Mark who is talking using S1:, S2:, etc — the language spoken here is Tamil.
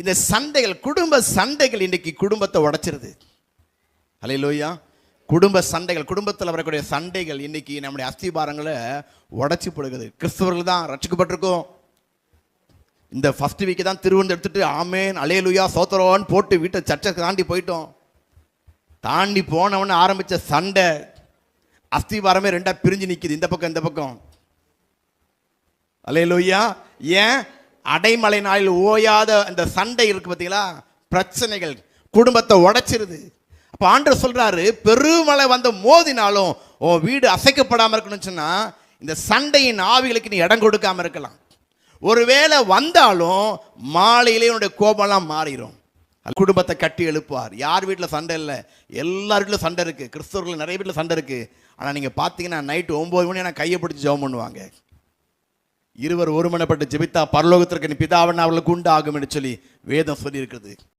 S1: இந்த சண்டைகள் குடும்ப சண்டைகள் இன்றைக்கு குடும்பத்தை உடைச்சிருது. அலையிலோயா குடும்ப சண்டைகள் குடும்பத்தில் வரக்கூடிய சண்டைகள் இன்னைக்கு நம்முடைய அஸ்திபாரங்களை உடைச்சி போடுகிறது. கிறிஸ்தவர்கள் தான் ரட்சிக்கப்பட்டிருக்கோம். இந்த ஃபர்ஸ்ட் வீக்கு தான் திருவண்ணு எடுத்துட்டு ஆமேன் அலையலுயா சோத்திரோன்னு போட்டு வீட்டை சர்ச்சை தாண்டி போயிட்டோம். தாண்டி போனவன ஆரம்பித்த சண்டை அஸ்திவாரமே ரெண்டாக பிரிஞ்சு நிற்கிது இந்த பக்கம் இந்த பக்கம். அலையலுயா ஏன்? அடைமலை நாளில் ஓயாத அந்த சண்டை இருக்கு பார்த்தீங்களா? பிரச்சனைகள். குடும்பத்தை உடைச்சிருது. அப்போ ஆண்டவர் சொல்கிறாரு பெருமலை வந்த மோதினாலும் உன் வீடு அசைக்கப்படாமல் இருக்கணும்னு சொன்னால் இந்த சண்டையின் ஆவிகளுக்கு நீ இடம் கொடுக்காம இருக்கலாம். ஒருவேளை வந்தாலும் மாலையிலே உன்னுடைய கோபம்லாம் மாறிடும் குடும்பத்தை கட்டி எழுப்புவார். யார் வீட்டில் சண்டை இல்லை? எல்லார் வீட்டிலும் சண்டை இருக்குது கிறிஸ்தவர்கள் நிறைய வீட்டில் சண்டை இருக்குது ஆனால் நீங்கள் பார்த்தீங்கன்னா நைட்டு ஒம்பது மணி ஆனால் கையை பிடிச்சி ஜெபம் பண்ணுவாங்க. இருவர் ஒருமனப்பட்டு ஜெபித்தா பரலோகத்திற்கு நீ பிதாவன் அவர்களுக்கு உண்டு ஆகும் என்று சொல்லி வேதம் சொல்லியிருக்கிறது.